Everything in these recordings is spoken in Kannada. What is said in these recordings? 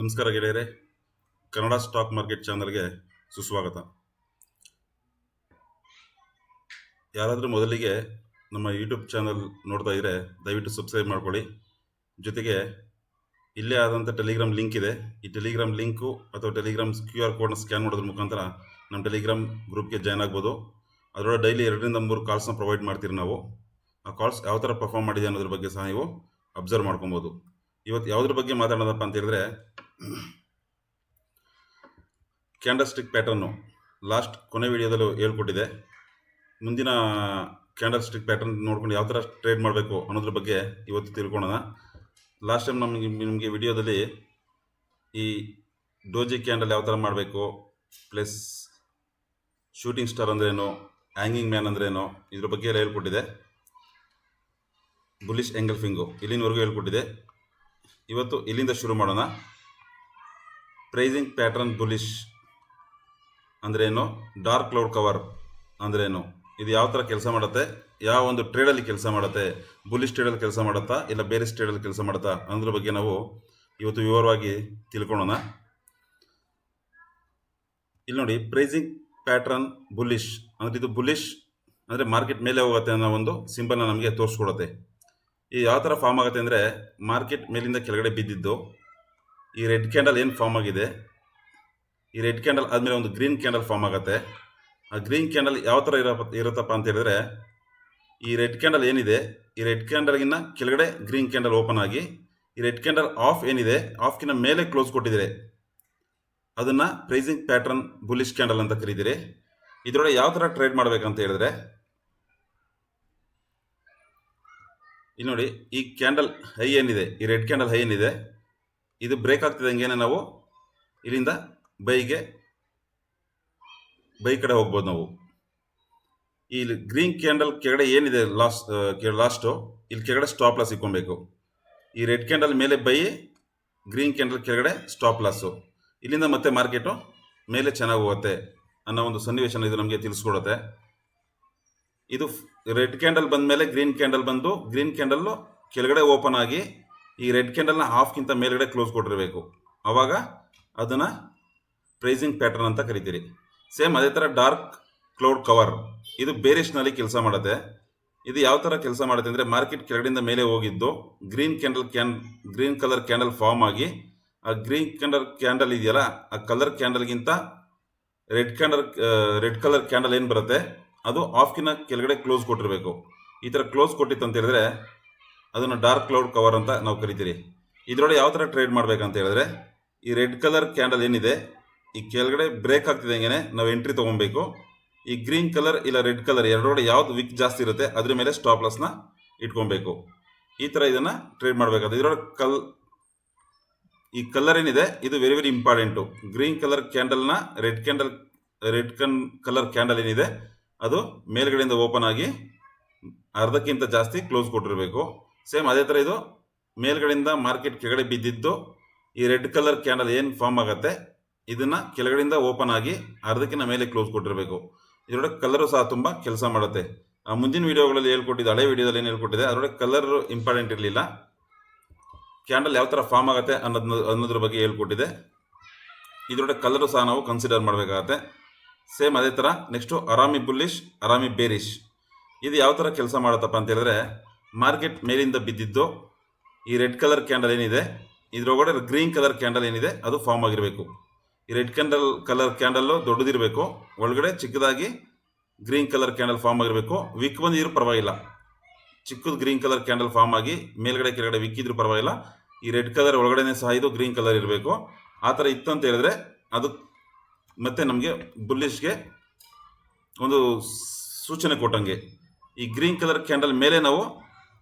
ನಮಸ್ಕಾರ ಗೆಳೆಯರೆ. ಕನ್ನಡ ಸ್ಟಾಕ್ ಮಾರ್ಕೆಟ್ ಚಾನಲ್ಗೆ ಸುಸ್ವಾಗತ. ಯಾರಾದರೂ ಮೊದಲಿಗೆ ನಮ್ಮ ಯೂಟ್ಯೂಬ್ ಚಾನಲ್ ನೋಡ್ತಾ ಇದ್ದರೆ ದಯವಿಟ್ಟು ಸಬ್ಸ್ಕ್ರೈಬ್ ಮಾಡ್ಕೊಳ್ಳಿ. ಜೊತೆಗೆ ಇಲ್ಲೇ ಆದಂಥ ಟೆಲಿಗ್ರಾಮ್ ಲಿಂಕ್ ಇದೆ. ಈ ಟೆಲಿಗ್ರಾಮ್ ಲಿಂಕು ಅಥವಾ ಟೆಲಿಗ್ರಾಮ್ ಕ್ಯೂ ಆರ್ ಕೋಡ್ನ ಸ್ಕ್ಯಾನ್ ಮಾಡೋದ್ರ ಮುಖಾಂತರ ನಮ್ಮ ಟೆಲಿಗ್ರಾಮ್ ಗ್ರೂಪ್ಗೆ ಜಾಯ್ನ್ ಆಗ್ಬೋದು. ಅದರೊಳಗೆ ಡೈಲಿ ಎರಡರಿಂದ ಮೂರು ಕಾಲ್ಸ್ನ ಪ್ರೊವೈಡ್ ಮಾಡ್ತೀರಿ ನಾವು. ಆ ಕಾಲ್ಸ್ ಯಾವ ಥರ ಪರ್ಫಾರ್ಮ್ ಮಾಡಿದೆ ಅನ್ನೋದ್ರ ಬಗ್ಗೆ ಸಹ ನೀವು ಅಬ್ಸರ್ವ್ ಮಾಡ್ಕೊಬೋದು. ಇವತ್ತು ಯಾವುದ್ರ ಬಗ್ಗೆ ಮಾತಾಡೋದಪ್ಪ ಅಂತ ಹೇಳಿದ್ರೆ ಕ್ಯಾಂಡಲ್ ಪ್ಯಾಟರ್ನು ಲಾಸ್ಟ್ ಕೊನೆ ವಿಡಿಯೋದಲ್ಲೂ ಹೇಳ್ಕೊಟ್ಟಿದೆ. ಮುಂದಿನ ಕ್ಯಾಂಡಲ್ ಸ್ಟಿಕ್ ಪ್ಯಾಟರ್ನ್ ನೋಡ್ಕೊಂಡು ಯಾವ ಥರ ಟ್ರೇಡ್ ಮಾಡಬೇಕು ಅನ್ನೋದ್ರ ಬಗ್ಗೆ ಇವತ್ತು ತಿಳ್ಕೊಳ್ಳೋಣ ಲಾಸ್ಟ್ ಟೈಮ್ ನಮಗೆ, ನಿಮಗೆ ವಿಡಿಯೋದಲ್ಲಿ ಈ ಡೋಜಿ ಕ್ಯಾಂಡಲ್ ಯಾವ ಥರ ಮಾಡಬೇಕು ಪ್ಲಸ್ ಶೂಟಿಂಗ್ ಸ್ಟಾರ್ ಅಂದ್ರೇನು ಹ್ಯಾಂಗಿಂಗ್ ಮ್ಯಾನ್ ಅಂದ್ರೇನು, ಇದ್ರ ಬಗ್ಗೆ ಎಲ್ಲ ಹೇಳ್ಕೊಟ್ಟಿದೆ. ಬುಲಿಶ್ ಎಂಗಲ್ಫಿಂಗು ಇಲ್ಲಿನವರೆಗೂ ಹೇಳ್ಕೊಟ್ಟಿದೆ. ಇವತ್ತು ಇಲ್ಲಿಂದ ಶುರು ಮಾಡೋಣ. ಪ್ರೈಸಿಂಗ್ ಪ್ಯಾಟರ್ನ್ ಬುಲಿಶ್ ಅಂದ್ರೇನು? ಡಾರ್ಕ್ ಕ್ಲೌಡ್ ಕವರ್ ಅಂದ್ರೇನು? ಇದು ಯಾವ ಥರ ಕೆಲಸ ಮಾಡುತ್ತೆ? ಯಾವ ಒಂದು ಟ್ರೇಡಲ್ಲಿ ಕೆಲಸ ಮಾಡುತ್ತೆ? ಬುಲಿಶ್ ಟ್ರೇಡಲ್ಲಿ ಕೆಲಸ ಮಾಡುತ್ತಾ? ಇಲ್ಲ ಬೇರೆ ಟ್ರೇಡಲ್ಲಿ ಕೆಲಸ ಮಾಡುತ್ತಾ? ಅನ್ನೋದ್ರ ಬಗ್ಗೆ ನಾವು ಇವತ್ತು ವಿವರವಾಗಿ ತಿಳ್ಕೊಳ್ಳೋಣ. ಇಲ್ಲಿ ನೋಡಿ ಪ್ರೈಸಿಂಗ್ ಪ್ಯಾಟ್ರನ್ ಬುಲಿಶ್ ಅಂದರೆ ಇದು ಬುಲಿಶ್ ಅಂದರೆ ಮಾರ್ಕೆಟ್ ಮೇಲೆ ಹೋಗುತ್ತೆ ಅನ್ನೋ ಒಂದು ಸಿಂಬಲ್ನ ನಮಗೆ ತೋರಿಸ್ಕೊಡುತ್ತೆ. ಈ ಯಾವ ಥರ ಫಾರ್ಮ್ ಆಗುತ್ತೆ ಅಂದರೆ ಮಾರ್ಕೆಟ್ ಮೇಲಿಂದ ಕೆಳಗಡೆ ಬಿದ್ದಿದ್ದು ಈ ರೆಡ್ ಕ್ಯಾಂಡಲ್ ಏನು ಫಾರ್ಮ್ ಆಗಿದೆ? ಈ ರೆಡ್ ಕ್ಯಾಂಡಲ್ ಆದಮೇಲೆ ಒಂದು ಗ್ರೀನ್ ಕ್ಯಾಂಡಲ್ ಫಾರ್ಮ್ ಆಗುತ್ತೆ. ಆ ಗ್ರೀನ್ ಕ್ಯಾಂಡಲ್ ಯಾವ ಥರ ಇರೋ ಇರುತ್ತಪ್ಪ ಅಂತ ಹೇಳಿದ್ರೆ, ಈ ರೆಡ್ ಕ್ಯಾಂಡಲ್ ಏನಿದೆ? ಈ ರೆಡ್ ಕ್ಯಾಂಡಲ್ಗಿನ್ನ ಕೆಳಗಡೆ ಗ್ರೀನ್ ಕ್ಯಾಂಡಲ್ ಓಪನ್ ಆಗಿ, ಈ ರೆಡ್ ಕ್ಯಾಂಡಲ್ ಆಫ್ ಏನಿದೆ? ಆಫ್ಗಿನ್ನ ಮೇಲೆ ಕ್ಲೋಸ್ ಕೊಟ್ಟಿದ್ದೀರಿ. ಅದನ್ನು ಪ್ರೈಸಿಂಗ್ ಪ್ಯಾಟ್ರನ್ ಬುಲಿಶ್ ಕ್ಯಾಂಡಲ್ ಅಂತ ಕರೀತೀರಿ. ಇದರೊಳಗೆ ಯಾವ ಥರ ಟ್ರೇಡ್ ಮಾಡಬೇಕಂತ ಹೇಳಿದ್ರೆ, ಇಲ್ಲಿ ನೋಡಿ ಈ ಕ್ಯಾಂಡಲ್ ಹೈ ಏನಿದೆ? ಈ ರೆಡ್ ಕ್ಯಾಂಡಲ್ ಹೈ ಏನಿದೆ? ಇದು ಬ್ರೇಕ್ ಆಗ್ತಿದ್ದಂಗೆ ನಾವು ಇಲ್ಲಿಂದ ಬೈಗೆ ಬೈ ಕಡೆ ಹೋಗ್ಬೋದು ನಾವು. ಇಲ್ಲಿ ಗ್ರೀನ್ ಕ್ಯಾಂಡಲ್ ಕೆಳಗಡೆ ಏನಿದೆ ಲಾಸ್ಟ್ ಲಾಸ್ಟು ಇಲ್ಲಿ ಕೆಳಗಡೆ ಸ್ಟಾಪ್ ಲಾಸ್ ಇಕ್ಕೊಬೇಕು ಈ ರೆಡ್ ಕ್ಯಾಂಡಲ್ ಮೇಲೆ ಬೈ ಗ್ರೀನ್ ಕ್ಯಾಂಡಲ್ ಕೆಳಗಡೆ ಸ್ಟಾಪ್ ಲಾಸು ಇಲ್ಲಿಂದ ಮತ್ತೆ ಮಾರ್ಕೆಟು ಮೇಲೆ ಚೆನ್ನಾಗಿ ಹೋಗುತ್ತೆ ಅನ್ನೋ ಒಂದು ಸನ್ನಿವೇಶನ ಇದು ನಮಗೆ ತಿಳಿಸ್ಕೊಡುತ್ತೆ. ಇದು ರೆಡ್ ಕ್ಯಾಂಡಲ್ ಬಂದ ಮೇಲೆ ಗ್ರೀನ್ ಕ್ಯಾಂಡಲ್ ಬಂದು ಗ್ರೀನ್ ಕ್ಯಾಂಡಲ್ಲು ಕೆಳಗಡೆ ಓಪನ್ ಆಗಿ ಈ ರೆಡ್ ಕ್ಯಾಂಡಲ್ನ ಹಾಫ್ಗಿಂತ ಮೇಲ್ಗಡೆ ಕ್ಲೋಸ್ ಕೊಟ್ಟಿರಬೇಕು. ಆವಾಗ ಅದನ್ನು ಪ್ರೈಸಿಂಗ್ ಪ್ಯಾಟರ್ನ್ ಅಂತ ಕರಿತೀರಿ. ಸೇಮ್ ಅದೇ ಥರ ಡಾರ್ಕ್ ಕ್ಲೌಡ್ ಕವರ್ ಇದು ಬೇರಿಷ್ನಲ್ಲಿ ಕೆಲಸ ಮಾಡುತ್ತೆ. ಇದು ಯಾವ ಥರ ಕೆಲಸ ಮಾಡುತ್ತೆ ಅಂದರೆ ಮಾರ್ಕೆಟ್ ಕೆಳಗಡೆಯಿಂದ ಮೇಲೆ ಹೋಗಿದ್ದು green candle can green colour candle form ಆಗಿ, ಆ ಗ್ರೀನ್ ಕ್ಯಾಂಡಲ್ ಕ್ಯಾಂಡಲ್ ಇದೆಯಲ್ಲ, ಆ colour ಕ್ಯಾಂಡಲ್ಗಿಂತ red candle red colour candle ಏನು ಬರುತ್ತೆ? ಅದು ಆಫ್ಕಿನ ಕೆಳಗಡೆ ಕ್ಲೋಸ್ ಕೊಟ್ಟಿರಬೇಕು. ಈ ಥರ ಕ್ಲೋಸ್ ಕೊಟ್ಟಿತ್ತು ಅಂತ ಹೇಳಿದ್ರೆ ಅದನ್ನು ಡಾರ್ಕ್ ಕ್ಲೌಡ್ ಕವರ್ ಅಂತ ನಾವು ಕರಿತೀರಿ. ಇದರೊಳಗೆ ಯಾವ ಥರ ಟ್ರೇಡ್ ಮಾಡಬೇಕಂತ ಹೇಳಿದ್ರೆ, ಈ ರೆಡ್ ಕಲರ್ ಕ್ಯಾಂಡಲ್ ಏನಿದೆ, ಈ ಕೆಳಗಡೆ ಬ್ರೇಕ್ ಆಗ್ತಿದ್ದಂಗೆ ನಾವು ಎಂಟ್ರಿ ತೊಗೊಬೇಕು. ಈ ಗ್ರೀನ್ ಕಲರ್ ಇಲ್ಲ ರೆಡ್ ಕಲರ್ ಎರಡರೊಳಗೆ ಯಾವ್ದು ವಿಕ್ ಜಾಸ್ತಿ ಇರುತ್ತೆ, ಅದ್ರ ಮೇಲೆ ಸ್ಟಾಪ್ ಲಾಸ್ನ ಇಟ್ಕೊಬೇಕು. ಈ ಥರ ಇದನ್ನು ಟ್ರೇಡ್ ಮಾಡಬೇಕಾದ್ರೆ ಇದರೊಳಗೆ ಕಲ್, ಈ ಕಲರ್ ಏನಿದೆ, ಇದು very very important green colour ಕ್ಯಾಂಡಲ್ನ red candle red ಕನ್ ಕಲರ್ ಕ್ಯಾಂಡಲ್ ಏನಿದೆ, ಅದು ಮೇಲ್ಗಡೆಯಿಂದ ಓಪನ್ ಆಗಿ ಅರ್ಧಕ್ಕಿಂತ ಜಾಸ್ತಿ ಕ್ಲೋಸ್ ಕೊಟ್ಟಿರಬೇಕು. ಸೇಮ್ ಅದೇ ಥರ ಇದು. ಮೇಲ್ಗಡೆಯಿಂದ ಮಾರ್ಕೆಟ್ ಕೆಳಗಡೆ ಬಿದ್ದಿದ್ದು, ಈ ರೆಡ್ ಕಲರ್ ಕ್ಯಾಂಡಲ್ ಏನು ಫಾರ್ಮ್ ಆಗುತ್ತೆ, ಇದನ್ನು ಕೆಳಗಡೆಯಿಂದ ಓಪನ್ ಆಗಿ ಅರ್ಧಕ್ಕಿಂತ ಮೇಲೆ ಕ್ಲೋಸ್ ಕೊಟ್ಟಿರಬೇಕು. ಇದರೊಳಗೆ ಕಲರು ಸಹ ತುಂಬ ಕೆಲಸ ಮಾಡುತ್ತೆ. ಮುಂದಿನ ವೀಡಿಯೋಗಳಲ್ಲಿ ಹೇಳ್ಕೊಟ್ಟಿದ್ದೆ, ಹಳೆ ವೀಡಿಯೋದಲ್ಲಿ ಏನು ಹೇಳ್ಕೊಟ್ಟಿದೆ, ಅದರೊಳಗೆ ಕಲರ್ ಇಂಪಾರ್ಟೆಂಟ್ ಇರಲಿಲ್ಲ. ಕ್ಯಾಂಡಲ್ ಯಾವ ಥರ ಫಾರ್ಮ್ ಆಗುತ್ತೆ ಅನ್ನೋದನ್ನ ಅನ್ನೋದ್ರ ಬಗ್ಗೆ ಹೇಳ್ಕೊಟ್ಟಿದೆ. ಇದರೊಳಗೆ ಕಲರು ಸಹ ನಾವು ಕನ್ಸಿಡರ್ ಮಾಡಬೇಕಾಗತ್ತೆ. ಸೇಮ್ ಅದೇ ಥರ next harami bullish harami bearish ಇದು ಯಾವ ಥರ ಕೆಲಸ ಮಾಡುತ್ತಪ್ಪ ಅಂತ ಹೇಳಿದ್ರೆ ಮಾರ್ಕೆಟ್ ಮೇಲಿಂದ ಬಿದ್ದಿದ್ದು ಈ ರೆಡ್ ಕಲರ್ ಕ್ಯಾಂಡಲ್ ಏನಿದೆ, ಇದರೊಳಗಡೆ ಗ್ರೀನ್ ಕಲರ್ ಕ್ಯಾಂಡಲ್ ಏನಿದೆ, ಅದು ಫಾರ್ಮ್ ಆಗಿರಬೇಕು. ಈ ರೆಡ್ ಕ್ಯಾಂಡಲ್ ಕಲರ್ ಕ್ಯಾಂಡಲ್ಲು ದೊಡ್ಡದಿರಬೇಕು, ಒಳಗಡೆ ಚಿಕ್ಕದಾಗಿ ಗ್ರೀನ್ ಕಲರ್ ಕ್ಯಾಂಡಲ್ ಫಾರ್ಮ್ ಆಗಿರಬೇಕು. ವಿಕ್ ಬಂದಿದ್ರು ಪರವಾಗಿಲ್ಲ. ಚಿಕ್ಕದು ಗ್ರೀನ್ ಕಲರ್ ಕ್ಯಾಂಡಲ್ ಫಾರ್ಮ್ ಆಗಿ ಮೇಲ್ಗಡೆ ಕೆಳಗಡೆ ವಿಕ್ಕಿದ್ರು ಪರವಾಗಿಲ್ಲ. ಈ ರೆಡ್ ಕಲರ್ ಒಳಗಡೆನೇ ಸಹ ಇದು ಗ್ರೀನ್ ಕಲರ್ ಇರಬೇಕು. ಆ ಥರ ಇತ್ತು ಅಂತ ಹೇಳಿದ್ರೆ ಅದು ಮತ್ತೆ ನಮಗೆ ಬುಲ್ಲಿಶ್ಗೆ ಒಂದು ಸೂಚನೆ ಕೊಟ್ಟಂಗೆ. ಈ ಗ್ರೀನ್ ಕಲರ್ ಕ್ಯಾಂಡಲ್ ಮೇಲೆ ನಾವು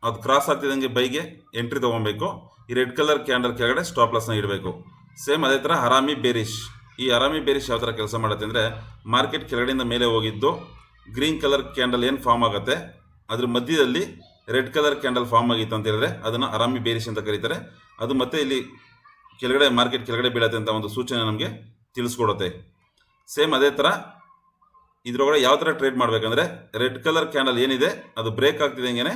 ಅದು ಕ್ರಾಸ್ ಆಗ್ತಿದ್ದಂಗೆ ಬೈಗೆ ಎಂಟ್ರಿ ತೊಗೊಬೇಕು. ಈ ರೆಡ್ ಕಲರ್ ಕ್ಯಾಂಡಲ್ ಕೆಳಗಡೆ ಸ್ಟಾಪ್ ಲಾಸ್ನ ಇಡಬೇಕು. ಸೇಮ್ ಅದೇ ಥರ ಹರಾಮಿ ಬೇರಿಶ್ ಈ ಹರಾಮಿ ಬೇರಿಶ್ ಯಾವ ಥರ ಕೆಲಸ ಮಾಡುತ್ತೆ ಅಂದರೆ ಮಾರ್ಕೆಟ್ ಕೆಳಗಡೆಯಿಂದ ಮೇಲೆ ಹೋಗಿದ್ದು ಗ್ರೀನ್ ಕಲರ್ ಕ್ಯಾಂಡಲ್ ಏನು ಫಾರ್ಮ್ ಆಗುತ್ತೆ? ಅದ್ರ ಮಧ್ಯದಲ್ಲಿ ರೆಡ್ ಕಲರ್ ಕ್ಯಾಂಡಲ್ ಫಾರ್ಮ್ ಆಗಿತ್ತು ಅಂತ ಹೇಳಿದ್ರೆ ಅದನ್ನು ಅರಾಮಿ ಬೇರಿಶ್ ಅಂತ ಕರೀತಾರೆ. ಅದು ಮತ್ತೆ ಇಲ್ಲಿ ಕೆಳಗಡೆ ಮಾರ್ಕೆಟ್ ಕೆಳಗಡೆ ಬೀಳತ್ತೆ ಅಂತ ಒಂದು ಸೂಚನೆ ನಮಗೆ ತಿಳಿಸ್ಕೊಡುತ್ತೆ. ಸೇಮ್ ಅದೇ ಥರ ಇದ್ರೊಳಗಡೆ ಯಾವ ಥರ ಟ್ರೇಡ್ ಮಾಡಬೇಕಂದ್ರೆ ರೆಡ್ ಕಲರ್ ಕ್ಯಾಂಡಲ್ ಏನಿದೆ ಅದು ಬ್ರೇಕ್ ಆಗ್ತಿದ್ದಂಗೆ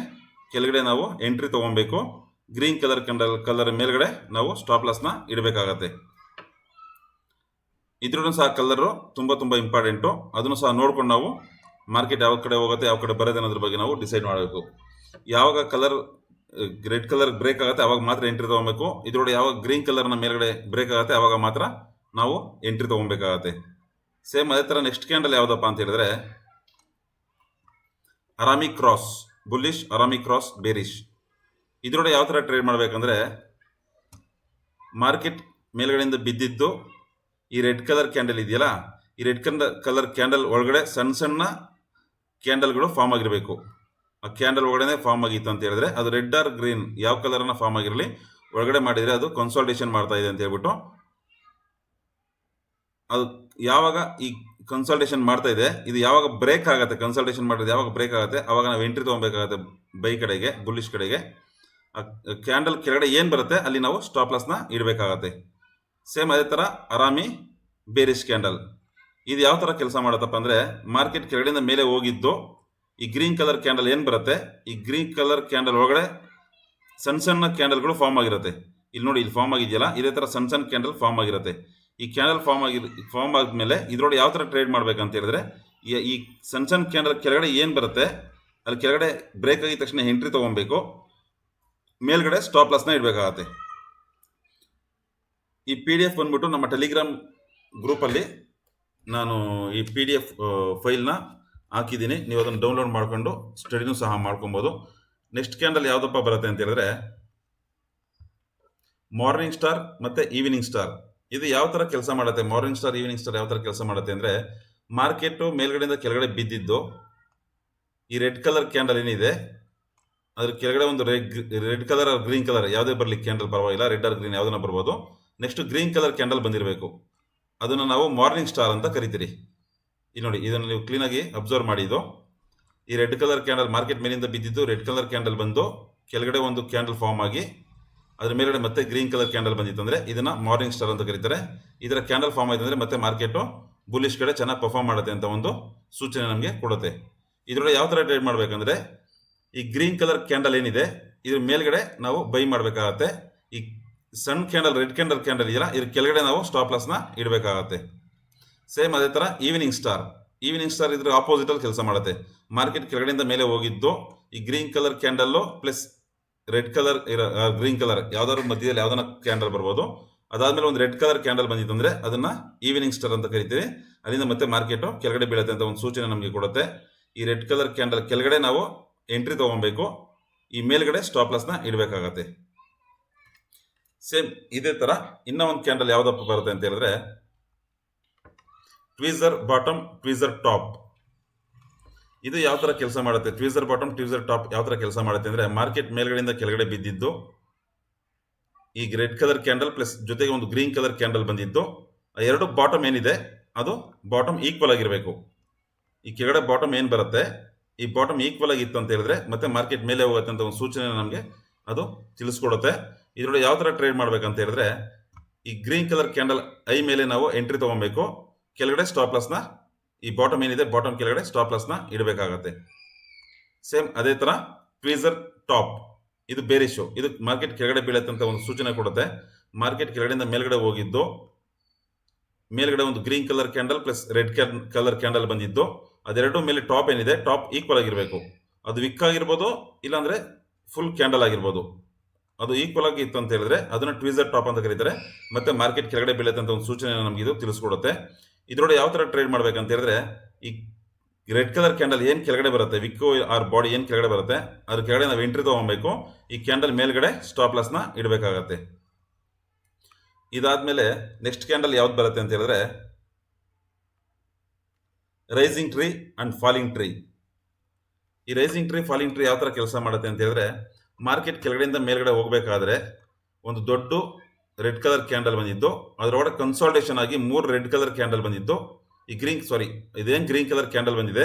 ಕೆಳಗಡೆ ನಾವು ಎಂಟ್ರಿ ತೊಗೊಬೇಕು. ಗ್ರೀನ್ ಕಲರ್ ಕ್ಯಾಂಡಲ್ ಕಲರ್ ಮೇಲ್ಗಡೆ ನಾವು ಸ್ಟಾಪ್ ಲಾಸ್ನ ಇಡಬೇಕಾಗತ್ತೆ. ಇದ್ರೂ ಸಹ ಕಲರು ತುಂಬ ತುಂಬ ಇಂಪಾರ್ಟೆಂಟು ಅದನ್ನು ಸಹ ನೋಡ್ಕೊಂಡು ನಾವು ಮಾರ್ಕೆಟ್ ಯಾವ ಕಡೆ ಹೋಗುತ್ತೆ ಯಾವ ಕಡೆ ಬರೋದು ಅನ್ನೋದ್ರ ಬಗ್ಗೆ ನಾವು ಡಿಸೈಡ್ ಮಾಡಬೇಕು. ಯಾವಾಗ ಕಲರ್ ರೆಡ್ ಕಲರ್ ಬ್ರೇಕ್ ಆಗುತ್ತೆ, ಅವಾಗ ಮಾತ್ರ ಎಂಟ್ರಿ ತೊಗೊಬೇಕು. ಇದ್ರೊಳಗೆ ಯಾವಾಗ ಗ್ರೀನ್ ಕಲರ್ನ ಮೇಲ್ಗಡೆ ಬ್ರೇಕ್ ಆಗುತ್ತೆ, ಅವಾಗ ಮಾತ್ರ ನಾವು ಎಂಟ್ರಿ ತೊಗೊಬೇಕಾಗತ್ತೆ. ಸೇಮ್ ಅದೇ ಥರ ನೆಕ್ಸ್ಟ್ ಕ್ಯಾಂಡಲ್ ಯಾವುದಪ್ಪ ಅಂತ ಹೇಳಿದ್ರೆ harami cross bullish harami cross bearish ಇದರೊಳಗೆ ಯಾವ ಥರ ಟ್ರೇಡ್ ಮಾಡಬೇಕಂದ್ರೆ ಮಾರ್ಕೆಟ್ ಮೇಲ್ಗಡೆಯಿಂದ ಬಿದ್ದಿದ್ದು ಈ ರೆಡ್ ಕಲರ್ ಕ್ಯಾಂಡಲ್ ಇದೆಯಲ್ಲ, ಈ ರೆಡ್ ಕಲರ್ ಕಲರ್ ಕ್ಯಾಂಡಲ್ ಒಳಗಡೆ ಸಣ್ಣ ಸಣ್ಣ ಕ್ಯಾಂಡಲ್ಗಳು ಫಾರ್ಮ್ ಆಗಿರಬೇಕು. ಆ ಕ್ಯಾಂಡಲ್ ಒಳಗಡೆ ಫಾರ್ಮ್ ಆಗಿತ್ತು ಅಂತ ಹೇಳಿದ್ರೆ, ಅದು ರೆಡ್ ಆರ್ ಗ್ರೀನ್ ಯಾವ ಕಲರನ್ನ ಫಾರ್ಮ್ ಆಗಿರಲಿ, ಒಳಗಡೆ ಮಾಡಿದರೆ ಅದು ಕನ್ಸಲ್ಟೇಷನ್ ಮಾಡ್ತಾ ಇದೆ ಅಂತ ಹೇಳ್ಬಿಟ್ಟು, ಅದು ಯಾವಾಗ ಈ ಕನ್ಸಲ್ಟೇಷನ್ ಮಾಡ್ತಾ ಇದೆ. ಇದು ಯಾವಾಗ ಬ್ರೇಕ್ ಆಗುತ್ತೆ ಕನ್ಸಲ್ಟೇಷನ್ ಮಾಡಿದ್ರೆ ಯಾವಾಗ ಬ್ರೇಕ್ ಆಗುತ್ತೆ, ಅವಾಗ ನಾವು ಎಂಟ್ರಿ ತೊಗೊಬೇಕಾಗತ್ತೆ ಬೈ ಕಡೆಗೆ ಬುಲ್ಲಿಶ್ ಕಡೆಗೆ. ಕ್ಯಾಂಡಲ್ ಕೆಳಗಡೆ ಏನು ಬರುತ್ತೆ, ಅಲ್ಲಿ ನಾವು ಸ್ಟಾಪ್ ಲಾಸ್ನ ಇಡಬೇಕಾಗತ್ತೆ. ಸೇಮ್ ಅದೇ ಥರ ಅರಾಮಿ ಬೇರಿಶ್ ಕ್ಯಾಂಡಲ್ ಇದು ಯಾವ ಥರ ಕೆಲಸ ಮಾಡುತ್ತಪ್ಪ ಅಂದರೆ ಮಾರ್ಕೆಟ್ ಕೆಳಗಡೆಯಿಂದ ಮೇಲೆ ಹೋಗಿದ್ದು, ಈ ಗ್ರೀನ್ ಕಲರ್ ಕ್ಯಾಂಡಲ್ ಏನು ಬರುತ್ತೆ, ಈ ಗ್ರೀನ್ ಕಲರ್ ಕ್ಯಾಂಡಲ್ ಒಳಗಡೆ ಸಣ್ಣ ಸಣ್ಣ ಕ್ಯಾಂಡಲ್ಗಳು ಫಾರ್ಮ್ ಆಗಿರುತ್ತೆ. ಇಲ್ಲಿ ನೋಡಿ, ಇಲ್ಲಿ ಫಾರ್ಮ್ ಆಗಿದೆಯಲ್ಲ, ಇದೇ ಥರ ಸಣ್ಣ ಸಣ್ಣ ಕ್ಯಾಂಡಲ್ ಫಾರ್ಮ್ ಆಗಿರುತ್ತೆ. ಈ ಕ್ಯಾಂಡಲ್ ಫಾರ್ಮ್ ಆಗಿ ಫಾರ್ಮ್ ಆದಮೇಲೆ ಇದ್ರೊಳಗೆ ಯಾವ ಥರ ಟ್ರೇಡ್ ಮಾಡ್ಬೇಕಂತ ಹೇಳಿದ್ರೆ, ಈ- ಸಣ್ಣ ಸಣ್ಣ ಕ್ಯಾಂಡಲ್ ಕೆಳಗಡೆ ಏನು ಬರುತ್ತೆ, ಅಲ್ಲಿ ಕೆಳಗಡೆ ಬ್ರೇಕ್ ಆಗಿದ ತಕ್ಷಣ ಎಂಟ್ರಿ ತೊಗೊಬೇಕು, ಮೇಲ್ಗಡೆ ಸ್ಟಾಪ್ ಲಾಸ್ನ ಇಡಬೇಕಾಗತ್ತೆ. ಈ ಪಿ ಡಿ ಎಫ್ ಬಂದ್ಬಿಟ್ಟು ನಮ್ಮ ಟೆಲಿಗ್ರಾಮ್ ಗ್ರೂಪಲ್ಲಿ ನಾನು ಈ ಪಿ ಡಿ ಎಫ್ ಫೈಲ್ನ ಹಾಕಿದ್ದೀನಿ. ನೀವು ಅದನ್ನು ಡೌನ್ಲೋಡ್ ಮಾಡಿಕೊಂಡು ಸ್ಟಡಿನೂ ಸಹ ಮಾಡ್ಕೊಬೋದು. ನೆಕ್ಸ್ಟ್ ಕ್ಯಾಂಡಲ್ ಯಾವುದಪ್ಪ ಬರುತ್ತೆ ಅಂತ ಹೇಳಿದ್ರೆ ಮಾರ್ನಿಂಗ್ ಸ್ಟಾರ್ ಮತ್ತು ಈವ್ನಿಂಗ್ ಸ್ಟಾರ್ ಇದು ಯಾವ ತರ ಕೆಲಸ ಮಾಡುತ್ತೆ? ಮಾರ್ನಿಂಗ್ ಸ್ಟಾರ್ ಈವ್ನಿಂಗ್ ಸ್ಟಾರ್ ಯಾವ ತರ ಕೆಲಸ ಮಾಡುತ್ತೆ ಅಂದ್ರೆ ಮಾರ್ಕೆಟು ಮೇಲ್ಗಡೆಯಿಂದ ಕೆಳಗಡೆ ಬಿದ್ದಿದ್ದು, ಈ ರೆಡ್ ಕಲರ್ ಕ್ಯಾಂಡಲ್ ಏನಿದೆ, ಅದ್ರ ಕೆಳಗಡೆ ಒಂದು ರೆಡ್ ಕಲರ್ ಗ್ರೀನ್ ಕಲರ್ ಯಾವುದೇ ಬರಲಿ ಕ್ಯಾಂಡಲ್ ಪರವಾಗಿಲ್ಲ ರೆಡ್ ಆರ್ ಗ್ರೀನ್ ಯಾವ್ದನ್ನ ಬರ್ಬೋದು. ನೆಕ್ಸ್ಟ್ ಗ್ರೀನ್ ಕಲರ್ ಕ್ಯಾಂಡಲ್ ಬಂದಿರಬೇಕು. ಅದನ್ನು ನಾವು ಮಾರ್ನಿಂಗ್ ಸ್ಟಾರ್ ಅಂತ ಕರಿತೀರಿ. ಇಲ್ಲಿ ನೋಡಿ, ಇದನ್ನು ನೀವು ಕ್ಲೀನಾಗಿ ಅಬ್ಸರ್ವ್ ಮಾಡಿ ಇದು. ಈ ರೆಡ್ ಕಲರ್ ಕ್ಯಾಂಡಲ್ ಮಾರ್ಕೆಟ್ ಮೇಲಿಂದ ಬಿದ್ದಿದ್ದು ರೆಡ್ ಕಲರ್ ಕ್ಯಾಂಡಲ್ ಬಂದು, ಕೆಳಗಡೆ ಒಂದು ಕ್ಯಾಂಡಲ್ ಫಾರ್ಮ್ ಆಗಿ ಅದ್ರ ಮೇಲ್ಗಡೆ ಮತ್ತೆ ಗ್ರೀನ್ ಕಲರ್ ಕ್ಯಾಂಡಲ್ ಬಂದಿತ್ತು ಬಂದಿತ್ತಂದ್ರೆ ಇದನ್ನ ಮಾರ್ನಿಂಗ್ ಸ್ಟಾರ್ ಅಂತ ಕರೀತಾರೆ. ಇದರ ಕ್ಯಾಂಡಲ್ ಫಾರ್ಮ್ ಆಯ್ತು ಅಂದ್ರೆ ಮತ್ತೆ ಮಾರ್ಕೆಟು ಬುಲಿಶ್ ಕಡೆ ಚೆನ್ನಾಗಿ ಪರ್ಫಾರ್ಮ್ ಮಾಡುತ್ತೆ ಅಂತ ಒಂದು ಸೂಚನೆ ನಮಗೆ ಕೊಡುತ್ತೆ. ಇದರೊಳಗೆ ಯಾವ ಥರ ಟ್ರೇಡ್ ಮಾಡಬೇಕಂದ್ರೆ ಈ ಗ್ರೀನ್ ಕಲರ್ ಕ್ಯಾಂಡಲ್ ಏನಿದೆ, ಇದ್ರ ಮೇಲ್ಗಡೆ ನಾವು ಬೈ ಮಾಡಬೇಕಾಗತ್ತೆ. ಈ ಸಣ್ಣ ಕ್ಯಾಂಡಲ್, ರೆಡ್ ಕ್ಯಾಂಡಲ್ ಕ್ಯಾಂಡಲ್ ಇದೆಯಲ್ಲ, ಇದ್ರ ಕೆಳಗಡೆ ನಾವು ಸ್ಟಾಪ್ ಲಾಸ್ನ ಇಡಬೇಕಾಗತ್ತೆ. ಸೇಮ್ ಅದೇ ಥರ ಈವ್ನಿಂಗ್ ಸ್ಟಾರ್ ಈವ್ನಿಂಗ್ ಸ್ಟಾರ್ ಇದ್ರ ಆಪೋಸಿಟಲ್ಲಿ ಕೆಲಸ ಮಾಡುತ್ತೆ. ಮಾರ್ಕೆಟ್ ಕೆಳಗಡೆಯಿಂದ ಮೇಲೆ ಹೋಗಿದ್ದು ಈ green colour candle plus red colour green colour ಯಾವ್ದಾದ್ರು ಮಧ್ಯದಲ್ಲಿ ಯಾವ್ದನ್ನ ಕ್ಯಾಂಡಲ್ ಬರ್ಬೋದು. ಅದಾದ್ಮೇಲೆ ಒಂದು ರೆಡ್ ಕಲರ್ ಕ್ಯಾಂಡಲ್ ಬಂದಿತ್ತಂದ್ರೆ ಅದನ್ನ ಈವ್ನಿಂಗ್ ಸ್ಟಾರ್ ಅಂತ ಕರಿತೀವಿ. ಅಲ್ಲಿಂದ ಮತ್ತೆ ಮಾರ್ಕೆಟು ಕೆಳಗಡೆ ಬೀಳುತ್ತೆ ಅಂತ ಒಂದು ಸೂಚನೆ ನಮಗೆ ಕೊಡುತ್ತೆ. ಈ ರೆಡ್ ಕಲರ್ ಕ್ಯಾಂಡಲ್ ಕೆಳಗಡೆ ನಾವು ಎಂಟ್ರಿ ತಗೊಬೇಕು. ಈ ಮೇಲ್ಗಡೆ ಸ್ಟಾಪ್ ಲಾಸ್ನ ಇಡಬೇಕಾಗತ್ತೆ. ಸೇಮ್ ಇದೇ ತರ ಇನ್ನ ಒಂದು ಕ್ಯಾಂಡಲ್ ಯಾವ್ದಪ್ಪ ಬರುತ್ತೆ ಅಂತ ಹೇಳಿದ್ರೆ ಟ್ವೀಸರ್ ಬಾಟಮ್ ಟ್ವೀಸರ್ ಟಾಪ್ ಇದು ಯಾವ ತರ ಕೆಲಸ ಮಾಡುತ್ತೆ? ಟ್ವೀಸರ್ ಬಾಟಮ್ ಟ್ವೀಸರ್ ಟಾಪ್ ಯಾವ ತರ ಕೆಲಸ ಮಾಡುತ್ತೆ ಅಂದ್ರೆ ಮಾರ್ಕೆಟ್ ಮೇಲ್ಗಡೆಯಿಂದ ಕೆಳಗಡೆ ಬಿದ್ದಿದ್ದು ಈಗ ರೆಡ್ ಕಲರ್ ಕ್ಯಾಂಡಲ್ ಪ್ಲಸ್ ಜೊತೆಗೆ ಒಂದು ಗ್ರೀನ್ ಕಲರ್ ಕ್ಯಾಂಡಲ್ ಬಂದಿದ್ದು ಎರಡು ಬಾಟಮ್ ಏನಿದೆ, ಅದು ಬಾಟಮ್ ಈಕ್ವಲ್ ಆಗಿರಬೇಕು. ಈ ಕೆಳಗಡೆ ಬಾಟಮ್ ಏನು ಬರುತ್ತೆ? ಈ ಬಾಟಮ್ ಈಕ್ವಲ್ ಆಗಿತ್ತು ಅಂತ ಹೇಳಿದ್ರೆ ಮತ್ತೆ ಮಾರ್ಕೆಟ್ ಮೇಲೆ ಹೋಗುತ್ತೆ ಅಂತ ಒಂದು ಸೂಚನೆ ನಮಗೆ ಅದು ತಿಳಿಸ್ಕೊಡುತ್ತೆ. ಇದರೊಳಗೆ ಯಾವ ಥರ ಟ್ರೇಡ್ ಮಾಡ್ಬೇಕಂತ ಹೇಳಿದ್ರೆ, ಈ ಗ್ರೀನ್ ಕಲರ್ ಕ್ಯಾಂಡಲ್ ಐ ಮೇಲೆ ನಾವು ಎಂಟ್ರಿ ತಗೊಬೇಕು. ಕೆಳಗಡೆ ಸ್ಟಾಪ್ ಲಾಸ್ನ ಈ ಬಾಟಮ್ ಏನಿದೆ? ಬಾಟಮ್ ಕೆಳಗಡೆ ಸ್ಟಾಪ್ ಲಾಸ್ನ ಇಡಬೇಕಾಗತ್ತೆ. ಸೇಮ್ ಅದೇ ಥರ ಟ್ವೀಸರ್ ಟಾಪ್ ಇದು ಬೇರೆ ಶೋ ಇದು ಮಾರ್ಕೆಟ್ ಕೆಳಗಡೆ ಬೀಳತ್ತೆ ಅಂತ ಒಂದು ಸೂಚನೆ ಕೊಡುತ್ತೆ. ಮಾರ್ಕೆಟ್ ಕೆಳಗಡೆಯಿಂದ ಮೇಲ್ಗಡೆ ಹೋಗಿದ್ದು, ಮೇಲ್ಗಡೆ ಒಂದು green colour candle plus red colour candle ಬಂದಿದ್ದು, ಅದೆರಡು ಮೇಲೆ ಟಾಪ್ ಏನಿದೆ? ಟಾಪ್ ಈಕ್ವಲ್ ಆಗಿರಬೇಕು. ಅದು ವಿಕ್ ಆಗಿರ್ಬೋದು, ಇಲ್ಲಾಂದ್ರೆ ಫುಲ್ ಕ್ಯಾಂಡಲ್ ಆಗಿರ್ಬೋದು. ಅದು ಈಕ್ವಲ್ ಆಗಿ ಇತ್ತು ಅಂತ ಹೇಳಿದ್ರೆ, ಅದನ್ನ ಟ್ವೀಸರ್ ಟಾಪ್ ಅಂತ ಕರೀತಾರೆ. ಮತ್ತೆ ಮಾರ್ಕೆಟ್ ಕೆಳಗಡೆ ಬೀಳತ್ತೆ ಅಂತ ಒಂದು ಸೂಚನೆ ನಮಗೆ ಇದು ತಿಳಿಸ್ಕೊಡುತ್ತೆ. ಇದರೊಳಗೆ ಯಾವ ಥರ ಟ್ರೇಡ್ ಮಾಡ್ಬೇಕಂತ ಹೇಳಿದ್ರೆ, ಈ ರೆಡ್ ಕಲರ್ ಕ್ಯಾಂಡಲ್ ಏನು ಕೆಳಗಡೆ ಬರುತ್ತೆ? ವಿಕ್ಕು ಆರ್ ಬಾಡಿ ಏನು ಕೆಳಗಡೆ ಬರುತ್ತೆ? ಅದ್ರ ಕೆಳಗಡೆ ನಾವು ಎಂಟ್ರಿ ತಗೊಬೇಕು. ಈ ಕ್ಯಾಂಡಲ್ ಮೇಲ್ಗಡೆ ಸ್ಟಾಪ್ ಲಾಸ್ನ ಇಡಬೇಕಾಗತ್ತೆ. ಇದಾದ್ಮೇಲೆ ನೆಕ್ಸ್ಟ್ ಕ್ಯಾಂಡಲ್ ಯಾವ್ದು ಬರುತ್ತೆ ಅಂತ ಹೇಳಿದ್ರೆ rising tree and falling tree ಈ ರೈಸಿಂಗ್ ಟ್ರೀ ಫಾಲಿಂಗ್ ಟ್ರೀ ಯಾವ ಥರ ಕೆಲಸ ಮಾಡುತ್ತೆ ಅಂತ ಹೇಳಿದ್ರೆ ಮಾರ್ಕೆಟ್ ಕೆಳಗಡೆಯಿಂದ ಮೇಲ್ಗಡೆ ಹೋಗಬೇಕಾದ್ರೆ ಒಂದು ದೊಡ್ಡ ರೆಡ್ ಕಲರ್ ಕ್ಯಾಂಡಲ್ ಬಂದಿದ್ದು, ಅದರೊಳಗಡೆ ಕನ್ಸಾಲ್ಟೇಷನ್ ಆಗಿ ಮೂರು ರೆಡ್ ಕಲರ್ ಕ್ಯಾಂಡಲ್ ಬಂದಿದ್ದು. ಈ ಗ್ರೀನ್ ಸಾರಿ ಇದೇನು ಗ್ರೀನ್ ಕಲರ್ ಕ್ಯಾಂಡಲ್ ಬಂದಿದೆ?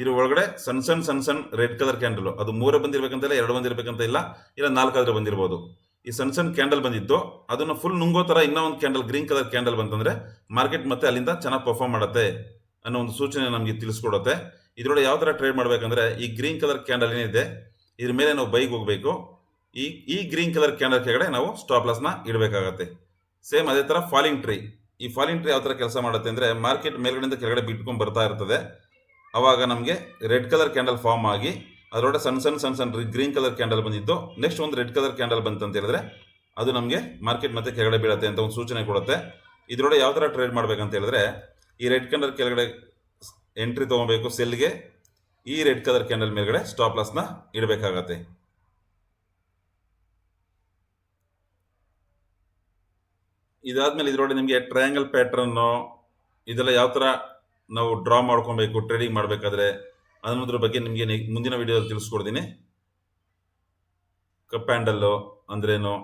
ಇದ್ರ ಒಳಗಡೆ ಸಣ್ಣ ಸಣ್ಣ ಸಣ್ಣ ಸಣ್ಣ ರೆಡ್ ಕಲರ್ ಕ್ಯಾಂಡಲ್. ಅದು ಮೂರೇ ಬಂದಿರಬೇಕಂತ ಇಲ್ಲ, ಎರಡು ಬಂದಿರಬೇಕಂತ ಇಲ್ಲ ಇಲ್ಲ ನಾಲ್ಕಾದ್ರೆ ಬಂದಿರ್ಬೋದು. ಈ ಸಣ್ಣ ಸಣ್ಣ ಕ್ಯಾಂಡಲ್ ಬಂದಿದ್ದು, ಅದನ್ನ ಫುಲ್ ನುಂಗೋ ಥರ ಇನ್ನೂ ಒಂದು ಕ್ಯಾಂಡಲ್, ಗ್ರೀನ್ ಕಲರ್ ಕ್ಯಾಂಡಲ್ ಬಂತಂದ್ರೆ ಮಾರ್ಕೆಟ್ ಮತ್ತೆ ಅಲ್ಲಿಂದ ಚೆನ್ನಾಗಿ ಪರ್ಫಾರ್ಮ್ ಮಾಡುತ್ತೆ ಅನ್ನೋ ಒಂದು ಸೂಚನೆ ನಮಗೆ ತಿಳಿಸ್ಕೊಡುತ್ತೆ. ಇದರೊಳಗೆ ಯಾವ ಥರ ಟ್ರೇಡ್ ಮಾಡಬೇಕಂದ್ರೆ, ಈ ಗ್ರೀನ್ ಕಲರ್ ಕ್ಯಾಂಡಲ್ ಏನಿದೆ, ಇದ್ರ ಮೇಲೆ ನಾವು ಬೈಕ್ ಹೋಗಬೇಕು. ಈ ಈ ಗ್ರೀನ್ ಕಲರ್ ಕ್ಯಾಂಡಲ್ ಕೆಳಗಡೆ ನಾವು ಸ್ಟಾಪ್ ಲಾಸ್ನ ಇಡಬೇಕಾಗತ್ತೆ. ಸೇಮ್ ಅದೇ ಥರ ಫಾಲಿಂಗ್ ಟ್ರೀ ಈ ಫಾಲಿಂಗ್ ಟ್ರೀ ಯಾವ ಥರ ಕೆಲಸ ಮಾಡುತ್ತೆ ಅಂದರೆ ಮಾರ್ಕೆಟ್ ಮೇಲ್ಗಡೆಯಿಂದ ಕೆಳಗಡೆ ಬಿಟ್ಕೊಂಡು ಬರ್ತಾ ಇರ್ತದೆ. ಅವಾಗ ನಮಗೆ ರೆಡ್ ಕಲರ್ ಕ್ಯಾಂಡಲ್ ಫಾರ್ಮ್ ಆಗಿ ಅದರೊಳಗೆ ಸಣ್ಣ ಸಣ್ಣ ಸಣ್ಣ ಸಣ್ಣ ಗ್ರೀನ್ ಕಲರ್ ಕ್ಯಾಂಡಲ್ ಬಂದಿದ್ದು ನೆಕ್ಸ್ಟ್ ಒಂದು ರೆಡ್ ಕಲರ್ ಕ್ಯಾಂಡಲ್ ಬಂತಂತ ಹೇಳಿದ್ರೆ ಅದು ನಮಗೆ ಮಾರ್ಕೆಟ್ ಮತ್ತೆ ಕೆಳಗಡೆ ಬೀಳುತ್ತೆ ಅಂತ ಒಂದು ಸೂಚನೆ ಕೊಡುತ್ತೆ. ಇದರೊಳಗೆ ಯಾವ ಥರ ಟ್ರೇಡ್ ಮಾಡ್ಬೇಕಂತ ಹೇಳಿದ್ರೆ ಈ ರೆಡ್ ಕ್ಯಾಂಡಲ್ ಕೆಳಗಡೆ ಎಂಟ್ರಿ ತೊಗೊಬೇಕು ಸೆಲ್ಗೆ ಈ ರೆಡ್ ಕಲರ್ ಕ್ಯಾಂಡಲ್ ಮೇಲ್ಗಡೆ ಸ್ಟಾಪ್ ಲಾಸ್ನ ಇಡಬೇಕಾಗತ್ತೆ. ಇದಾದ್ಮೇಲೆ ಇದ್ರೊಳಗೆ ನಿಮಗೆ ಟ್ರಯಾಂಗಲ್ ಪ್ಯಾಟ್ರನ್ನು ಇದೆಲ್ಲ ಯಾವ ಥರ ನಾವು ಡ್ರಾ ಮಾಡ್ಕೊಬೇಕು ಟ್ರೇಡಿಂಗ್ ಮಾಡಬೇಕಾದ್ರೆ ಅನ್ನೋದ್ರ ಬಗ್ಗೆ ನಿಮಗೆ ಮುಂದಿನ ವಿಡಿಯೋದಲ್ಲಿ ತಿಳಿಸ್ಕೊಡ್ತೀನಿ. ಕಪ್ ಹ್ಯಾಂಡಲ್ಲು ಅಂದ್ರೇನು?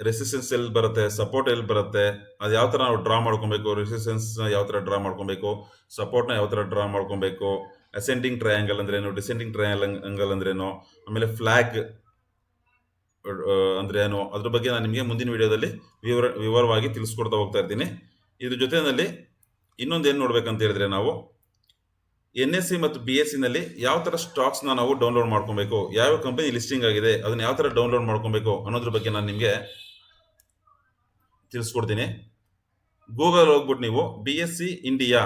ರೆಸಿಸ್ಟೆನ್ಸ್ ಎಲ್ಲಿ ಬರುತ್ತೆ ಸಪೋರ್ಟ್ ಎಲ್ಲಿ ಬರುತ್ತೆ, ಅದು ಯಾವ ಥರ ನಾವು ಡ್ರಾ ಮಾಡ್ಕೊಬೇಕು ರೆಸಿಸ್ಟೆನ್ಸ್ನ ಯಾವ ಥರ ಡ್ರಾ ಮಾಡ್ಕೊಬೇಕು ಸಪೋರ್ಟ್ನ ಯಾವ ಥರ ಡ್ರಾ ಮಾಡ್ಕೊಬೇಕು ಅಸೆಂಡಿಂಗ್ ಟ್ರಯಾಂಗಲ್ ಅಂದ್ರೇನು ಡಿಸೆಂಡಿಂಗ್ ಟ್ರಯಾಂಗಲ್ ಅಂಗಲ್ ಅಂದ್ರೇನು, ಆಮೇಲೆ ಫ್ಲ್ಯಾಗ್ ಅಂದ್ರೆ ಏನು ಅದ್ರ ಬಗ್ಗೆ ನಾನು ನಿಮಗೆ ಮುಂದಿನ ವಿಡಿಯೋದಲ್ಲಿ ವಿವರ, ವಿವರವಾಗಿ ತಿಳಿಸ್ಕೊಡ್ತಾ ಹೋಗ್ತಾ ಇರ್ತೀನಿ. ಇದ್ರ ಜೊತೆಯಲ್ಲಿ ಇನ್ನೊಂದು ಏನು ನೋಡ್ಬೇಕಂತ ಹೇಳಿದ್ರೆ ನಾವು ಎನ್ ಎಸ್ ಸಿ ಮತ್ತು ಬಿ ಎಸ್ ಸಿನಲ್ಲಿ ಯಾವ ಥರ ಸ್ಟಾಕ್ಸ್ನ ನಾವು ಡೌನ್ಲೋಡ್ ಮಾಡ್ಕೊಬೇಕು, ಯಾವ ಕಂಪನಿ ಲಿಸ್ಟಿಂಗ್ ಆಗಿದೆ, ಅದನ್ನ ಯಾವ ಥರ ಡೌನ್ಲೋಡ್ ಮಾಡ್ಕೊಬೇಕು ಅನ್ನೋದ್ರ ಬಗ್ಗೆ ನಾನು ನಿಮಗೆ ತಿಳಿಸ್ಕೊಡ್ತೀನಿ. ಗೂಗಲ್ ಹೋಗ್ಬಿಟ್ಟು ನೀವು ಬಿ ಎಸ್ ಸಿ ಇಂಡಿಯಾ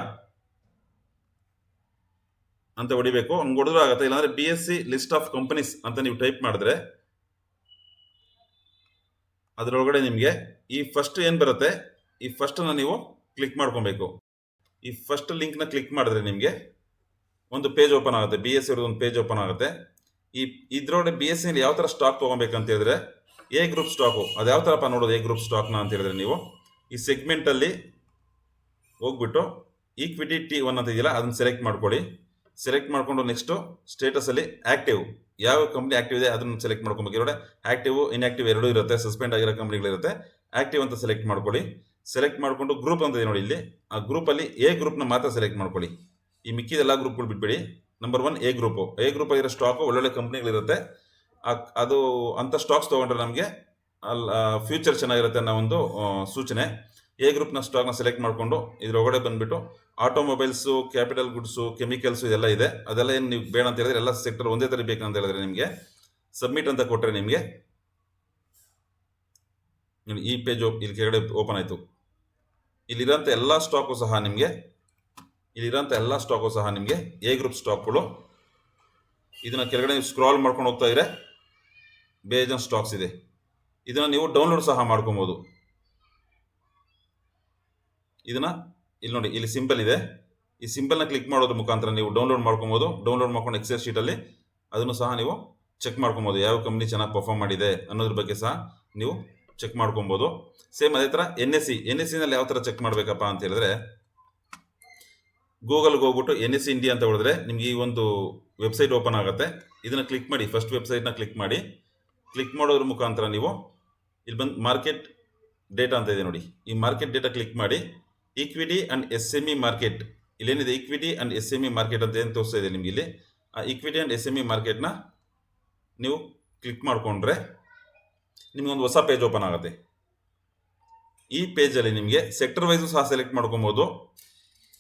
ಅಂತ ಹೊಡಿಬೇಕು. ಹಂಗೆ ಹೊಡೆದ್ರೂ ಆಗುತ್ತೆ. ಇಲ್ಲಾಂದರೆ B S C list of companies ಅಂತ ನೀವು ಟೈಪ್ ಮಾಡಿದ್ರೆ ಅದರೊಳಗಡೆ ನಿಮಗೆ ಈ ಫಸ್ಟ್ ಏನು ಬರುತ್ತೆ? ಈ ಫಸ್ಟನ್ನು ನೀವು ಕ್ಲಿಕ್ ಮಾಡ್ಕೊಬೇಕು. ಈ ಫಸ್ಟ್ ಲಿಂಕ್ನ ಕ್ಲಿಕ್ ಮಾಡಿದ್ರೆ ನಿಮಗೆ ಒಂದು ಪೇಜ್ ಓಪನ್ ಆಗುತ್ತೆ. ಬಿ ಎಸ್ ಸಿ ಒಂದು ಪೇಜ್ ಓಪನ್ ಆಗುತ್ತೆ. ಈ ಇದ್ರೊಳಗೆ ಬಿ ಎಸ್ ಸಿಲಿ ಯಾವ ಥರ ಸ್ಟಾಕ್ ತೊಗೊಬೇಕಂತ ಹೇಳಿದ್ರೆ ಎ ಗ್ರೂಪ್ ಸ್ಟಾಕು ಅದು ಯಾವ ಥರಪ್ಪ ನೋಡೋದು ಎ ಗ್ರೂಪ್ ಸ್ಟಾಕ್ನ ಅಂತ ಹೇಳಿದ್ರೆ ನೀವು ಈ ಸೆಗ್ಮೆಂಟಲ್ಲಿ ಹೋಗ್ಬಿಟ್ಟು ಈಕ್ವಿಟಿ ಟಿ ಒನ್ ಅಂತ ಇದೆಯಲ್ಲ, ಅದನ್ನ ಸೆಲೆಕ್ಟ್ ಮಾಡ್ಕೊಳ್ಳಿ. ಸೆಲೆಕ್ಟ್ ಮಾಡಿಕೊಂಡು ನೆಕ್ಸ್ಟು ಸ್ಟೇಟಸಲ್ಲಿ ಆ್ಯಕ್ಟಿವ್ ಯಾವ ಕಂಪ್ನಿ ಆಕ್ಟಿವ್ ಇದೆ ಅದನ್ನು ಸೆಲೆಕ್ಟ್ ಮಾಡ್ಕೊಬೇಕು ಇರೋಡೆ. ಆಕ್ಟಿವ್ ಇನ್ಆಕ್ಟಿವ್ ಎರಡೂ ಇರುತ್ತೆ ಸಸ್ಪೆಂಡ್ ಆಗಿರೋ ಕಂಪ್ನಿಗಳಿರುತ್ತೆ ಆಕ್ಟಿವ್ ಅಂತ ಸೆಲೆಕ್ಟ್ ಮಾಡ್ಕೊಳ್ಳಿ. ಸೆಲೆಕ್ಟ್ ಮಾಡಿಕೊಂಡು ಗ್ರೂಪ್ ಅಂತ ಇದೆ ನೋಡಿ ಇಲ್ಲಿ. ಆ ಗ್ರೂಪಲ್ಲಿ ಎ ಗ್ರೂಪ್ನ ಮಾತ್ರ ಸೆಲೆಕ್ಟ್ ಮಾಡ್ಕೊಳ್ಳಿ. ಈ ಮಿಕ್ಕಿದ ಎಲ್ಲ ಗ್ರೂಪ್ಗಳು ಬಿಟ್ಬಿಡಿ. Number one A group A ಗ್ರೂಪಲ್ಲಿರೋ stock ಒಳ್ಳೊಳ್ಳೆ ಕಂಪ್ನಿಗಳಿರುತ್ತೆ ಅದು ಅಂಥ ಸ್ಟಾಕ್ಸ್ ತೊಗೊಂಡ್ರೆ ನಮಗೆ ಅಲ್ಲಿ ಫ್ಯೂಚರ್ ಚೆನ್ನಾಗಿರುತ್ತೆ ಅನ್ನೋ ಒಂದು ಸೂಚನೆ. ಎ ಗ್ರೂಪ್ನ ಸ್ಟಾಕ್ನ ಸೆಲೆಕ್ಟ್ ಮಾಡಿಕೊಂಡು ಇದ್ರೊಳಗಡೆ ಬಂದುಬಿಟ್ಟು ಆಟೋಮೊಬೈಲ್ಸು ಕ್ಯಾಪಿಟಲ್ ಗುಡ್ಸು ಕೆಮಿಕಲ್ಸು ಇದೆಲ್ಲ ಇದೆ. ಅದೆಲ್ಲ ಏನು ನೀವು ಬೇಡ ಅಂತ ಹೇಳಿದ್ರೆ ಎಲ್ಲ ಸೆಕ್ಟರ್ ಒಂದೇ ಥರ ಬೇಕಂತ ಹೇಳಿದ್ರೆ ನಿಮಗೆ ಸಬ್ಮಿಟ್ ಅಂತ ಕೊಟ್ಟರೆ ನಿಮಗೆ ಈ ಪೇಜ್ ಇಲ್ಲಿ ಕೆಳಗಡೆ ಓಪನ್ ಆಯಿತು. ಇಲ್ಲಿರೋಂಥ ಎಲ್ಲ ಸ್ಟಾಕು ಸಹ ನಿಮಗೆ, ಇಲ್ಲಿರೋಂಥ ಎಲ್ಲ ಸ್ಟಾಕು ಸಹ ನಿಮಗೆ ಎ ಗ್ರೂಪ್ ಸ್ಟಾಕ್ಗಳು ಇದನ್ನ ಕೆಳಗಡೆ ನೀವು ಸ್ಕ್ರಾಲ್ ಮಾಡ್ಕೊಂಡು ಹೋಗ್ತಾ ಇದ್ರೆ ಬೇಜನ್ ಸ್ಟಾಕ್ಸ್ ಇದೆ. ಇದನ್ನ ನೀವು ಡೌನ್ಲೋಡ್ ಸಹ ಮಾಡ್ಕೊಬೋದು. ಇದನ್ನ ಇಲ್ಲಿ ನೋಡಿ, ಇಲ್ಲಿ ಸಿಂಪಲ್ ಇದೆ. ಈ ಸಿಂಪಲ್ನ ಕ್ಲಿಕ್ ಮಾಡೋದ್ರ ಮುಖಾಂತರ ನೀವು ಡೌನ್ಲೋಡ್ ಮಾಡ್ಕೊಬೋದು. ಡೌನ್ಲೋಡ್ ಮಾಡ್ಕೊಂಡು ಎಕ್ಸೆಲ್ ಶೀಟಲ್ಲಿ ಅದನ್ನು ಸಹ ನೀವು ಚೆಕ್ ಮಾಡ್ಕೊಬೋದು. ಯಾವ ಕಂಪ್ನಿ ಚೆನ್ನಾಗಿ ಪರ್ಫಾರ್ಮ್ ಮಾಡಿದೆ ಅನ್ನೋದ್ರ ಬಗ್ಗೆ ಸಹ ನೀವು ಚೆಕ್ ಮಾಡ್ಕೊಬೋದು. ಸೇಮ್ ಅದೇ ಥರ N S C N S ಸಿನಲ್ಲಿ ಯಾವ ಥರ ಚೆಕ್ ಮಾಡಬೇಕಪ್ಪ ಅಂತ ಹೇಳಿದ್ರೆ ಗೂಗಲ್ಗೆ ಹೋಗ್ಬಿಟ್ಟು ಎನ್ ಎಸ್ ಸಿ ಇಂಡಿಯಾ ಅಂತ ಹೊಡೆದ್ರೆ ನಿಮಗೆ ಈ ಒಂದು ವೆಬ್ಸೈಟ್ ಓಪನ್ ಆಗುತ್ತೆ. ಇದನ್ನ ಕ್ಲಿಕ್ ಮಾಡಿ ಫಸ್ಟ್ ವೆಬ್ಸೈಟ್ನ ಕ್ಲಿಕ್ ಮಾಡಿ ಕ್ಲಿಕ್ ಮಾಡೋದ್ರ ಮುಖಾಂತರ ನೀವು ಇಲ್ಲಿ ಬಂದು ಮಾರ್ಕೆಟ್ ಡೇಟಾ ಅಂತ ಇದೆ ನೋಡಿ. ಈ ಮಾರ್ಕೆಟ್ ಡೇಟಾ ಕ್ಲಿಕ್ ಮಾಡಿ equity and S M E market ಇಲ್ಲೇನಿದೆ equity and S M E market ಅಂತ ಏನು ತೋರಿಸ್ತಾ ಇದೆ ನಿಮಗೆ ಇಲ್ಲಿ? ಆ equity and S M E ಮಾರ್ಕೆಟ್ನ ನೀವು ಕ್ಲಿಕ್ ಮಾಡಿಕೊಂಡ್ರೆ ನಿಮಗೊಂದು ಹೊಸ ಪೇಜ್ ಓಪನ್ ಆಗುತ್ತೆ. ಈ ಪೇಜಲ್ಲಿ ನಿಮಗೆ ಸೆಕ್ಟರ್ ವೈಸು ಸಹ ಸೆಲೆಕ್ಟ್ ಮಾಡ್ಕೊಬೋದು.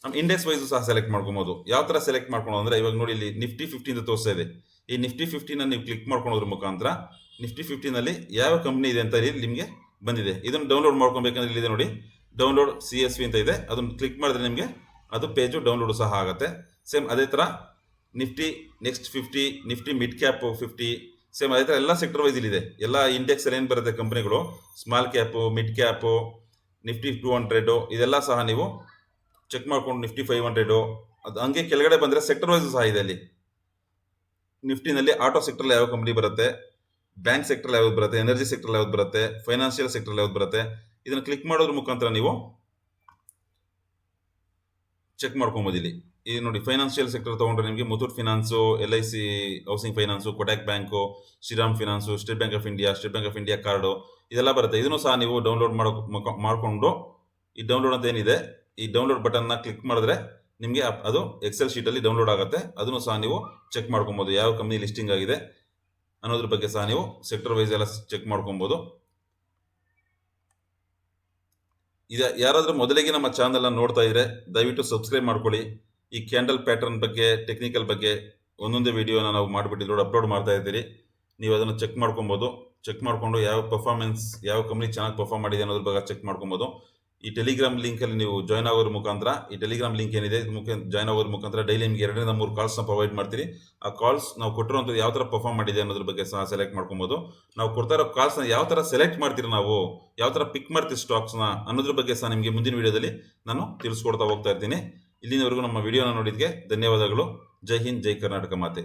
ನಮ್ಮ ಇಂಡೆಕ್ಸ್ ವೈಸು ಸಹ ಸೆಲೆಕ್ಟ್ ಮಾಡ್ಕೊಬೋದು. ಯಾವ ಥರ ಸೆಲೆಕ್ಟ್ ಮಾಡ್ಕೊಳೋದು ಅಂದರೆ ಇವಾಗ ನೋಡಿ ಇಲ್ಲಿ ನಿಫ್ಟಿ ಫಿಫ್ಟಿ ಅಂತ ತೋರಿಸ್ತಾ ಇದೆ. ಈ ನಿಫ್ಟಿ ಫಿಫ್ಟಿನ ನೀವು ಕ್ಲಿಕ್ ಮಾಡ್ಕೊಳೋದ್ರ ಮುಖಾಂತರ ನಿಫ್ಟಿ ಫಿಫ್ಟಿನಲ್ಲಿ ಯಾವ ಕಂಪ್ನಿ ಇದೆ ಅಂತ ಇಲ್ಲಿ ನಿಮಗೆ ಬಂದಿದೆ. ಇದನ್ನು ಡೌನ್ಲೋಡ್ ಮಾಡ್ಕೊಬೇಕಂದ್ರೆ ಇಲ್ಲಿದೆ ನೋಡಿ. ಡೌನ್ಲೋಡ್ ಸಿ ಎಸ್ ವಿ ಅಂತ ಇದೆ. ಅದನ್ನು ಕ್ಲಿಕ್ ಮಾಡಿದ್ರೆ ನಿಮಗೆ ಅದು ಪೇಜು ಡೌನ್ಲೋಡ್ ಸಹ ಆಗುತ್ತೆ. ಸೇಮ್ ಅದೇ ಥರ Nifty next fifty Nifty mid cap fifty same ಅದೇ ಥರ ಎಲ್ಲ ಸೆಕ್ಟರ್ ವೈಸ್ ಇಲ್ಲಿದೆ. ಎಲ್ಲ ಇಂಡೆಕ್ಸಲ್ಲಿ ಏನು ಬರುತ್ತೆ ಕಂಪ್ನಿಗಳು small cap mid cap Nifty two hundred ಇದೆಲ್ಲ ಸಹ ನೀವು ಚೆಕ್ ಮಾಡ್ಕೊಂಡು ನಿಫ್ಟಿ ಫೈವ್ ಹಂಡ್ರೆಡು ಅದು ಹಂಗೆ ಕೆಳಗಡೆ ಬಂದರೆ ಸೆಕ್ಟರ್ ವೈಸ್ ಸಹ ಇದೆ ಅಲ್ಲಿ. ನಿಫ್ಟಿನಲ್ಲಿ ಆಟೋ ಸೆಕ್ಟರ್ ಯಾವ ಕಂಪ್ನಿ ಬರುತ್ತೆ? ಬ್ಯಾಂಕ್ ಸೆಕ್ಟರ್ ಯಾವ್ದು ಬರುತ್ತೆ? ಎನರ್ಜಿ ಸೆಕ್ಟರ್ ಯಾವ್ದು ಬರುತ್ತೆ? ಫೈನಾನ್ಷಿಯಲ್ ಸೆಕ್ಟರ್ ಯಾವ್ದು ಬರುತ್ತೆ? ಇದನ್ನು ಕ್ಲಿಕ್ ಮಾಡೋದ್ರ ಮುಖಾಂತರ ನೀವು ಚೆಕ್ ಮಾಡ್ಕೊಬೋದು ಇಲ್ಲಿ. ಈ ನೋಡಿ ಫೈನಾನ್ಷಿಯಲ್ ಸೆಕ್ಟರ್ ತೊಗೊಂಡ್ರೆ ನಿಮಗೆ Muthoot finance L I C housing finance Kotak bank Shriram finance State Bank of India State Bank of India card ಇದೆಲ್ಲ ಬರುತ್ತೆ. ಇದನ್ನು ಸಹ ನೀವು ಡೌನ್ಲೋಡ್ ಮಾಡೋ ಮಾಡಿಕೊಂಡು ಈ ಡೌನ್ಲೋಡ್ ಅಂತ ಏನಿದೆ, ಈ ಡೌನ್ಲೋಡ್ ಬಟನ್ನ ಕ್ಲಿಕ್ ಮಾಡಿದ್ರೆ ನಿಮಗೆ ಅದು ಎಕ್ಸೆಲ್ ಶೀಟಲ್ಲಿ ಡೌನ್ಲೋಡ್ ಆಗುತ್ತೆ. ಅದನ್ನು ಸಹ ನೀವು ಚೆಕ್ ಮಾಡ್ಕೊಬೋದು. ಯಾವ ಕಂಪ್ನಿ ಲಿಸ್ಟಿಂಗ್ ಆಗಿದೆ ಅನ್ನೋದ್ರ ಬಗ್ಗೆ ಸಹ ನೀವು ಸೆಕ್ಟರ್ ವೈಸ್ ಎಲ್ಲ ಚೆಕ್ ಮಾಡ್ಕೊಬೋದು. ಇದ ಯಾರಾದರೂ ಮೊದಲಿಗೆ ನಮ್ಮ ಚಾನಲನ್ನು ನೋಡ್ತಾ ಇದ್ರೆ ದಯವಿಟ್ಟು ಸಬ್ಸ್ಕ್ರೈಬ್ ಮಾಡ್ಕೊಳ್ಳಿ. ಈ ಕ್ಯಾಂಡಲ್ ಪ್ಯಾಟರ್ನ್ ಬಗ್ಗೆ ಟೆಕ್ನಿಕಲ್ ಬಗ್ಗೆ ಒಂದೊಂದೇ ವಿಡಿಯೋನ ನಾವು ಮಾಡಿಬಿಟ್ಟಿದ್ರು ಅಪ್ಲೋಡ್ ಮಾಡ್ತಾ ಇದ್ದೀರಿ. ನೀವು ಅದನ್ನು ಚೆಕ್ ಮಾಡ್ಕೊಬೋದು. ಚೆಕ್ ಮಾಡಿಕೊಂಡು ಯಾವ ಪರ್ಫಾರ್ಮೆನ್ಸ್ ಯಾವ ಕಂಪ್ನಿ ಚೆನ್ನಾಗಿ ಪರ್ಫಾರ್ಮ್ ಮಾಡಿದೆ ಅನ್ನೋದ್ರ ಬಗ್ಗೆ ಚೆಕ್ ಮಾಡ್ಕೊಬೋದು. ಈ ಟೆಲಿಗ್ರಾಮ್ ಲಿಂಕಲ್ಲಿ ನೀವು ಜಾಯ್ನ್ ಆಗೋದ್ರ ಮುಖಾಂತರ, ಈ ಟೆಲಿಗ್ರಾಮ್ ಲಿಂಕ್ ಏನಿದೆ ಮುಖ ಜಾಯ್ನ್ ಆಗೋದ್ರ ಮುಖಾಂತರ ಡೈಲಿ ನಿಮಗೆ ಎರಡರಿಂದ ಮೂರು ಕಾಲ್ಸ್ನ ಪ್ರೊವೈಡ್ ಮಾಡ್ತೀರಿ ಆ ಕಾಲ್ಸ್ ನಾವು ಕೊಟ್ಟಿರೋಂಥ ಯಾವ ಥರ ಪರ್ಫಾರ್ಮ್ ಮಾಡಿದೆ ಅನ್ನೋದ್ರ ಬಗ್ಗೆ ಸಹ ಸೆಲೆಕ್ಟ್ ಮಾಡ್ಕೊಬೋದು. ನಾವು ಕೊಡ್ತಾ ಇರೋ ಕಾಲ್ಸ್ನ ಯಾವ ಥರ ಸೆಲೆಕ್ಟ್ ಮಾಡ್ತೀರಿ ನಾವು, ಯಾವ ಥರ ಪಿಕ್ ಮಾಡ್ತೀವಿ ಸ್ಟಾಕ್ಸ್ನ ಅನ್ನೋದ್ರ ಬಗ್ಗೆ ಸಹ ನಿಮಗೆ ಮುಂದಿನ ವಿಡಿಯೋದಲ್ಲಿ ನಾನು ತಿಳಿಸ್ಕೊಡ್ತಾ ಹೋಗ್ತಾ ಇರ್ತೀನಿ. ಇಲ್ಲಿನವರೆಗೂ ನಮ್ಮ ವಿಡಿಯೋನ ನೋಡಿದ್ಗೆ ಧನ್ಯವಾದಗಳು. ಜೈ ಹಿಂದ್, ಜೈ ಕರ್ನಾಟಕ ಮಾತೆ.